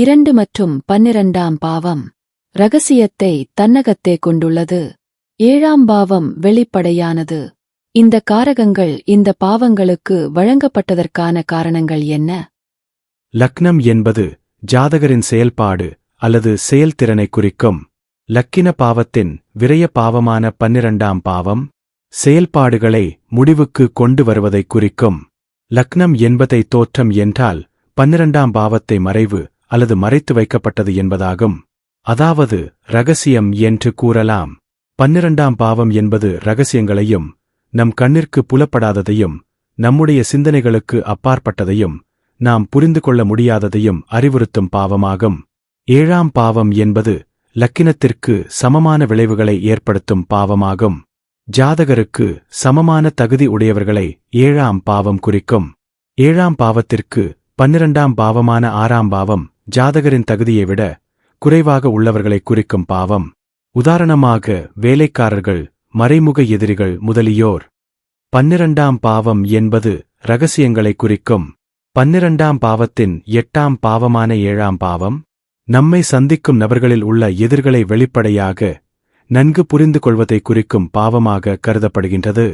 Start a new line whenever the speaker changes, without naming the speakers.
இரண்டு மற்றும் பன்னிரண்டாம் பாவம் ரகசியத்தை தன்னகத்தே கொண்டுள்ளது. ஏழாம் பாவம் வெளிப்படையானது. இந்த காரகங்கள் இந்த பாவங்களுக்கு வழங்கப்பட்டதற்கான காரணங்கள் என்ன?
லக்னம் என்பது ஜாதகரின் செயல்பாடு அல்லது செயல்திறனை குறிக்கும் லக்கின பாவத்தின் விரய பாவமான பன்னிரண்டாம் பாவம் செயல்பாடுகளை முடிவுக்கு கொண்டு வருவதை குறிக்கும். லக்னம் என்பதை தோற்றம் என்றால் பன்னிரண்டாம் பாவத்தை மறைவு அல்லது மறைத்து வைக்கப்பட்டது என்பதாகும். அதாவது ரகசியம் என்று கூறலாம். பன்னிரண்டாம் பாவம் என்பது ரகசியங்களையும் நம் கண்ணிற்கு புலப்படாததையும் நம்முடைய சிந்தனைகளுக்கு அப்பாற்பட்டதையும் நாம் புரிந்து கொள்ள முடியாததையும் அறிவுறுத்தும் பாவமாகும். ஏழாம் பாவம் என்பது லக்கினத்திற்கு சமமான விளைவுகளை ஏற்படுத்தும் பாவமாகும். ஜாதகருக்கு சமமான தகுதி உடையவர்களை ஏழாம் பாவம் குறிக்கும். ஏழாம் பாவத்திற்கு பன்னிரண்டாம் பாவமான ஆறாம் பாவம் ஜாதகரின் தகுதியை விட குறைவாக உள்ளவர்களை குறிக்கும் பாவம் உதாரணமாக வேலைக்காரர்கள் மறைமுக எதிரிகள் முதலியோர். பன்னிரண்டாம் பாவம் என்பது ரகசியங்களை குறிக்கும். பன்னிரண்டாம் பாவத்தின் எட்டாம் பாவமான ஏழாம் பாவம் நம்மை சந்திக்கும் நபர்களில் உள்ள எதிர்களை வெளிப்படையாக நன்கு புரிந்து கொள்வதை குறிக்கும் பாவமாக கருதப்படுகின்றது.